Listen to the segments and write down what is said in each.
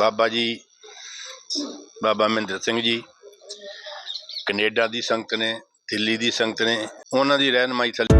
ਬਾਬਾ ਜੀ, ਬਾਬਾ Mahinder Singh ji, Canada ਦੀ ਸੰਗਤ ਨੇ, ਦਿੱਲੀ ਦੀ ਸੰਗਤ ਨੇ, ਉਹਨਾਂ ਦੀ ਰਹਿਨਮਾਈ ਥੱਲੇ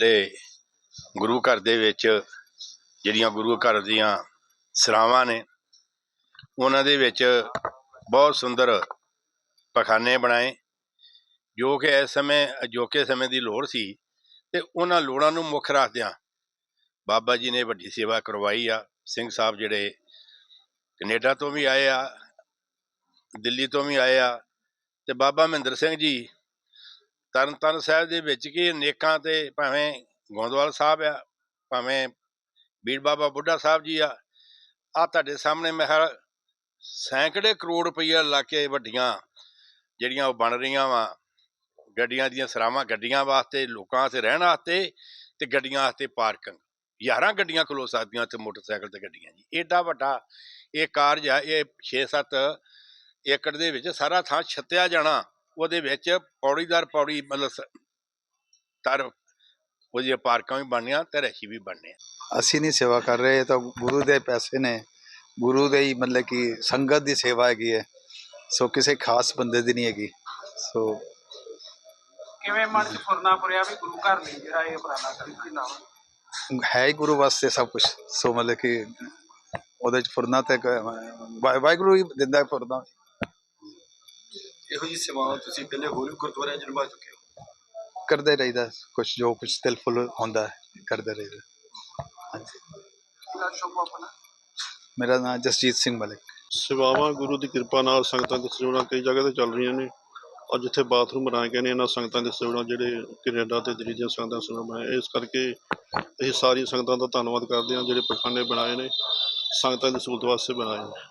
ਲੈ ਗੁਰੂ ਘਰ ਦੇ ਵਿੱਚ ਜਿਹੜੀਆਂ ਗੁਰੂ ਘਰ ਦੀਆਂ ਸਰਾਵਾਂ ਨੇ, ਉਹਨਾਂ ਦੇ ਵਿੱਚ ਬਹੁਤ ਸੁੰਦਰ ਪਖਾਨੇ ਬਣਾਏ, ਜੋ ਕਿ ਇਸ ਸਮੇਂ ਅਜੋਕੇ ਸਮੇਂ ਦੀ ਲੋੜ ਸੀ ਤੇ ਉਹਨਾਂ ਲੋੜਾਂ ਨੂੰ ਮੁੱਖ ਰੱਖਦਿਆਂ ਬਾਬਾ ਜੀ ਨੇ ਵੱਡੀ ਸੇਵਾ ਕਰਵਾਈ ਆ। ਸਿੰਘ ਸਾਹਿਬ ਜਿਹੜੇ ਕੈਨੇਡਾ ਤੋਂ ਵੀ ਆਏ ਆ, ਦਿੱਲੀ ਤੋਂ ਵੀ ਆਏ ਆ ਤੇ ਬਾਬਾ ਮਹਿੰਦਰ ਸਿੰਘ ਜੀ ਤਰਨਤਾਰਨ ਸਾਹਿਬ ਦੇ ਵਿੱਚ ਕੀ ਅਨੇਕਾਂ ਤੇ ਭਾਵੇਂ ਗੋਂਦਵਾਲ ਸਾਹਿਬ ਆ, ਭਾਵੇਂ ਬੀੜ ਬਾਬਾ ਬੁੱਢਾ ਸਾਹਿਬ ਜੀ ਆ ਆ ਤੁਹਾਡੇ ਸਾਹਮਣੇ ਮਹਿਲ ਸੈਂਕੜੇ ਕਰੋੜ ਰੁਪਈਆ ਲਾ ਕੇ ਵੱਡੀਆਂ ਜਿਹੜੀਆਂ ਉਹ ਬਣ ਰਹੀਆਂ ਵਾ, ਗੱਡੀਆਂ ਦੀਆਂ ਸਰਾਵਾਂ ਗੱਡੀਆਂ ਵਾਸਤੇ, ਲੋਕਾਂ ਵਾਸਤੇ ਰਹਿਣ ਵਾਸਤੇ ਤੇ ਗੱਡੀਆਂ ਵਾਸਤੇ ਪਾਰਕਿੰਗ। 11 ਗੱਡੀਆਂ ਖਲੋ ਸਕਦੀਆਂ ਤੇ ਮੋਟਰਸਾਈਕਲ ਤੇ ਗੱਡੀਆਂ ਜੀ। ਏਡਾ ਵੱਡਾ ਇਹ ਕਾਰਜ ਆ, ਇਹ 6-7 ਏਕੜ ਦੇ ਵਿੱਚ ਸਾਰਾ ਥਾਂ ਛੱਤਿਆ ਜਾਣਾ। ਉਹਦੇ ਵਿੱਚ ਪੌੜੀਦਾਰ ਪੌੜੀ ਮਤਲਬ ਤਰ ਉਹਦੀਆਂ ਪਾਰਕਾਂ ਵੀ ਬਣਨੀਆਂ ਤੇ ਰਸ਼ੀ ਵੀ ਬਣਨੇ ਅਸੀਂ ਨਹੀਂ ਸੇਵਾ ਕਰ ਰਹੇ ਤਾਂ ਗੁਰੂ ਦੇ ਪੈਸੇ ਨੇ। ਗੁਰੂ ਦੇ ਹੀ ਮਤਲਬ ਕਿ ਸੰਗਤ ਦੀ ਸੇਵਾ ਹੈਗੀ ਹੈ। ਸੋ ਕਿਸੇ ਖਾਸ ਬੰਦੇ ਦੀ ਨਹੀਂ ਹੈਗੀ। ਸੋ ਕਿਵੇਂ ਮਨ ਚ ਫੁਰਨਾ ਪੁਰਿਆ ਵੀ ਗੁਰੂ ਘਰ ਲਈ ਜਿਹੜਾ ਇਹ ਉਪਰਾਲਾ ਕਰੀ ਕੀ ਨਾਮ? ਹੈ ਹੀ ਗੁਰੂ ਵਾਸਤੇ ਸਭ ਕੁਝ ਸੋ ਮਤਲਬ ਕਿ ਉਹਦੇ ਚ ਫੁਰਨਾ ਤੇ ਵਾਹਿਗੁਰੂ ਹੀ ਦਿੰਦਾ ਫੁਰਨਾ। ਇਹੋ ਜੀ ਸੇਵਾਵਾਂ ਤੁਸੀਂ ਪਹਿਲੇ ਹੋਰ ਵੀ ਗੁਰਦੁਆਰਿਆਂ 'ਚ ਨਿਭਾ ਚੁੱਕੇ ਹੋ? ਕਰਦੇ ਰਹੀਦਾ ਕੁਝ ਜੋ ਕੁਝ ਦਿਲ ਫੁੱਲ ਹੁੰਦਾ ਹੈ ਕਰਦੇ ਰਹੀਦਾ। ਹਾਂਜੀ। ਮੇਰਾ ਨਾਮ ਜਸਜੀਤ ਸਿੰਘ ਮਲਿਕ। ਸੇਵਾਵਾਂ ਗੁਰੂ ਦੀ ਕਿਰਪਾ ਨਾਲ ਸੰਗਤਾਂ ਦੀ ਸੇਵਾਵਾਂ ਕਈ ਜਗ੍ਹਾ ਤੇ ਚੱਲ ਰਹੀਆਂ ਨੇ। ਔਰ ਜਿੱਥੇ ਬਾਥਰੂਮ ਬਣਾਏ ਗਏ ਨੇ ਇਹਨਾਂ ਸੰਗਤਾਂ ਦੇ ਸੇਵਾਵਾਂ ਜਿਹੜੇ ਕੈਨੇਡਾ ਤੇ ਦਿੱਲੀ ਦੀਆਂ ਸੰਗਤਾਂ ਦੇ ਸੇਵਾ ਬਣਾਏ। ਇਸ ਕਰਕੇ ਅਸੀਂ ਸਾਰੀ ਸੰਗਤਾਂ ਦਾ ਧੰਨਵਾਦ ਕਰਦੇ ਹਾਂ ਜਿਹੜੇ ਪਖਾਨੇ ਬਣਾਏ ਨੇ ਸੰਗਤਾਂ ਦੀ ਸਹੂਲਤ ਵਾਸਤੇ ਬਣਾਏ ਨੇ।